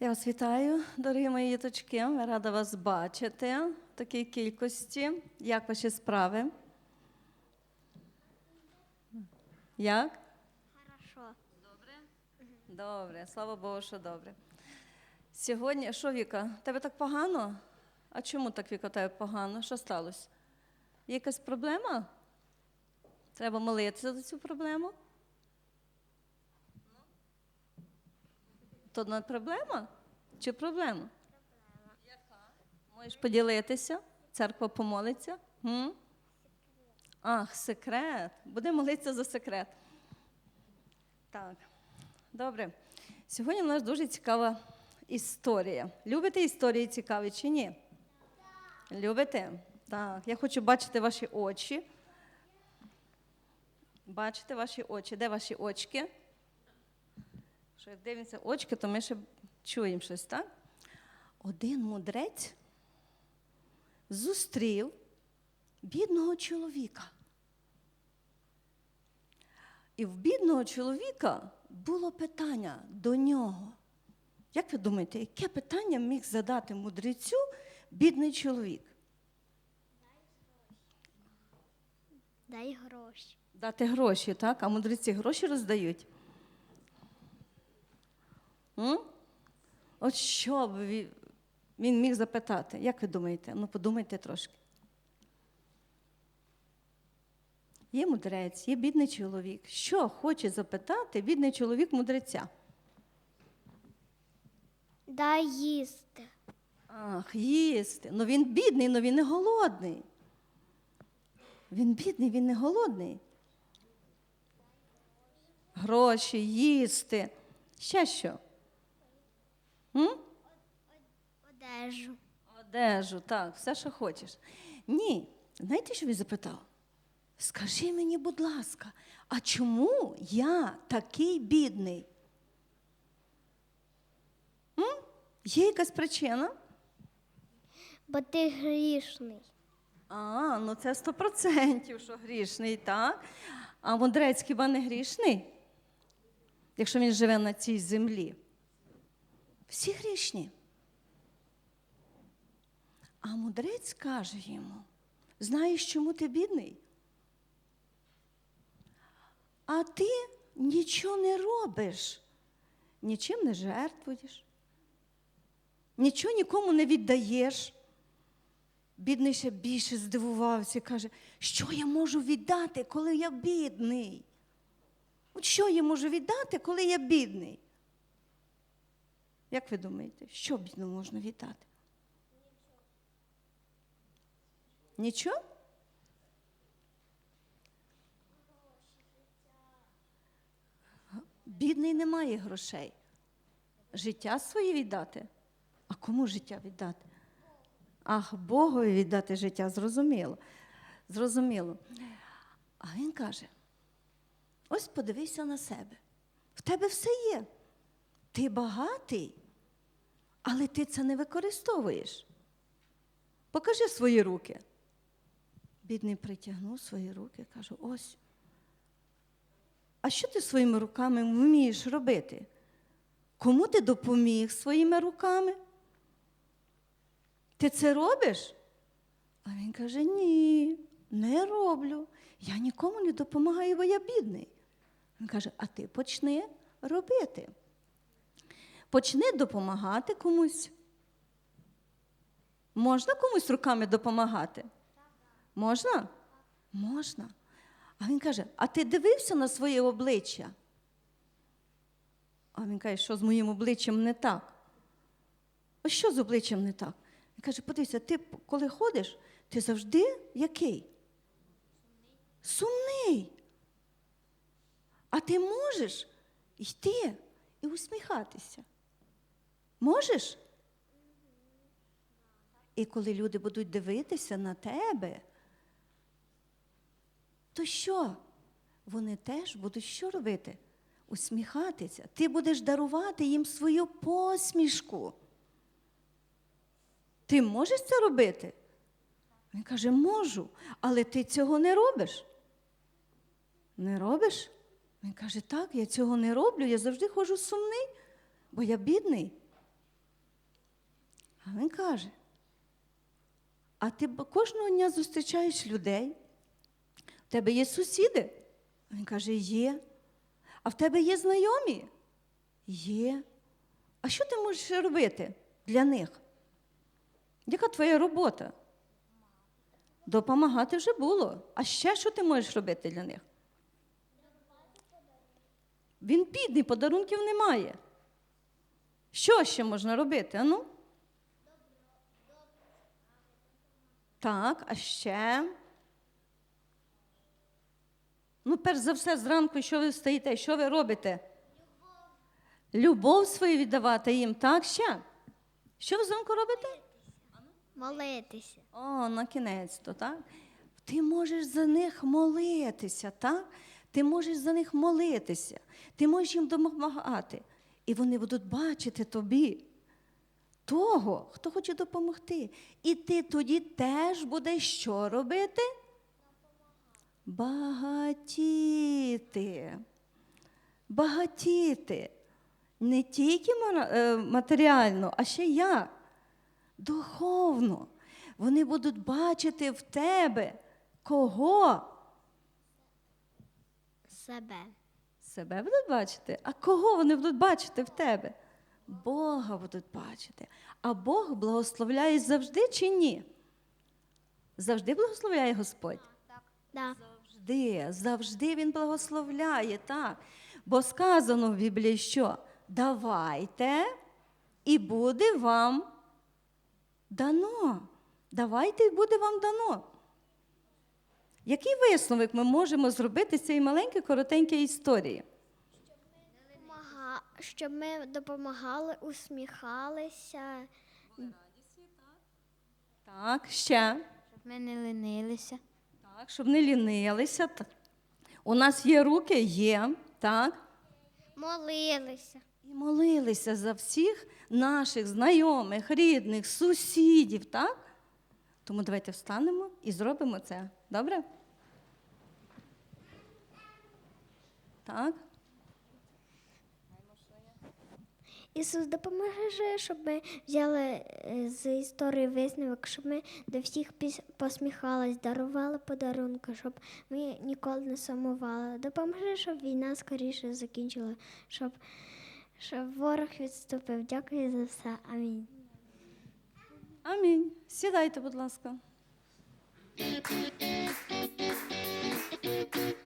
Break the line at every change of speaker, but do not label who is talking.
Я вас вітаю, дорогі мої діточки. Рада вас бачити в такій кількості. Як ваші справи? Як?
Хорошо.
Добре, слава Богу, що добре. Сьогодні, що Віка, тебе так погано? А чому так Віка, тебе погано? Що сталося? Є якась проблема? Треба молитися за цю проблему? То не проблема? Чи проблема? Яка? Можеш поділитися? Церква помолиться? М? Ах, секрет. Буде молитися за секрет. Так, добре. Сьогодні в нас дуже цікава історія. Любите історії цікаві чи ні? Любите? Так. Я хочу бачити ваші очі. Бачите ваші очі. Де ваші очки? Що як дивимося очки, то ми ще чуємо щось, так? Один мудрець зустрів бідного чоловіка. І в бідного чоловіка було питання до нього. Як ви думаєте, яке питання міг задати мудрецю бідний чоловік?
Дай гроші.
Дати гроші, так? А мудреці гроші роздають. М? От що б він міг запитати? Як ви думаєте? Ну, подумайте трошки. Є мудрець, є бідний чоловік. Що хоче запитати бідний чоловік мудреця?
Дай їсти.
Ах, їсти. Ну він бідний, але він не голодний. Він бідний, він не голодний. Гроші, їсти. Ще що? М?
Одежу.
Одежу, так, все, що хочеш. Ні. Знаєте, що він запитав? Скажи мені, будь ласка, а чому я такий бідний? М? Є якась причина?
Бо ти грішний.
А, ну це сто процентів, що грішний, так? А мудрець хіба не грішний? Якщо він живе на цій землі. Всі грішні. А мудрець каже йому: знаєш, чому ти бідний? А ти нічого не робиш, нічим не жертвуєш, нічого нікому не віддаєш. Бідний ще більше здивувався, каже, що я можу віддати, коли я бідний? От що я можу віддати, коли я бідний? Як ви думаєте, що бідному можна віддати? Нічого? Бідний не має грошей. Життя своє віддати. А кому життя віддати? Ах, Богові віддати життя, зрозуміло. Зрозуміло. А він каже: ось подивися на себе. В тебе все є. Ти багатий, але ти це не використовуєш. Покажи свої руки. Бідний притягнув свої руки, каже: ось. А що ти своїми руками вмієш робити? Кому ти допоміг своїми руками? Ти це робиш? А він каже: ні, не роблю. Я нікому не допомагаю, бо я бідний. Він каже: а ти почни робити. Почни допомагати комусь. Можна комусь руками допомагати? Можна? Можна. А він каже: а ти дивився на своє обличчя? А він каже, що з моїм обличчям не так? А що з обличчям не так? Він каже, подивися, ти коли ходиш, ти завжди який? Сумний. А ти можеш йти і усміхатися. Можеш? І коли люди будуть дивитися на тебе, то що? Вони теж будуть що робити? Усміхатися. Ти будеш дарувати їм свою посмішку. Ти можеш це робити? Він каже, можу, але ти цього не робиш. Не робиш? Він каже, так, я цього не роблю, я завжди ходжу сумний, бо я бідний. А він каже: а ти кожного дня зустрічаєш людей? У тебе є сусіди? Він каже, є. А в тебе є знайомі? Є. А що ти можеш робити для них? Яка твоя робота? Допомагати вже було. А ще що ти можеш робити для них? Він бідний, подарунків немає. Що ще можна робити? Ану? Так, а ще. Ну, перш за все, зранку, що ви стоїте, що ви робите? Любов свою віддавати їм, так? Ще? Що ви зранку робите?
Молитися.
О, на кінець то, так? Ти можеш за них молитися, так? Ти можеш за них молитися, ти можеш їм допомагати. І вони будуть бачити тобі того, хто хоче допомогти. І ти тоді теж будеш що робити? Багатіти. Багатіти. Не тільки е, матеріально, а ще як? Духовно. Вони будуть бачити в тебе кого?
Себе.
Себе будуть бачити? А кого вони будуть бачити в тебе? Бога будуть бачити. А Бог благословляє завжди чи ні? Завжди благословляє Господь?
Да.
Завжди, завжди Він благословляє, так. Бо сказано в Біблії, що давайте, і буде вам дано. Давайте, і буде вам дано. Який висновок ми можемо зробити з цієї маленької коротенької історії?
Щоб ми допомагали, усміхалися.
Так, ще.
Щоб ми не ленилися.
Так, щоб не лінилися. У нас є руки, є, так.
Молилися.
І молилися за всіх наших знайомих, рідних, сусідів, так? Тому давайте встанемо і зробимо це. Добре? Так.
Ісус допоможе, щоб ми взяли е, з історії висновок, щоб ми до всіх посміхались, дарували подарунки, щоб ми ніколи не сумували. Допоможи, щоб війна скоріше закінчила, щоб, щоб ворог відступив. Дякую за все. Амінь.
Амінь. Сідайте, будь ласка.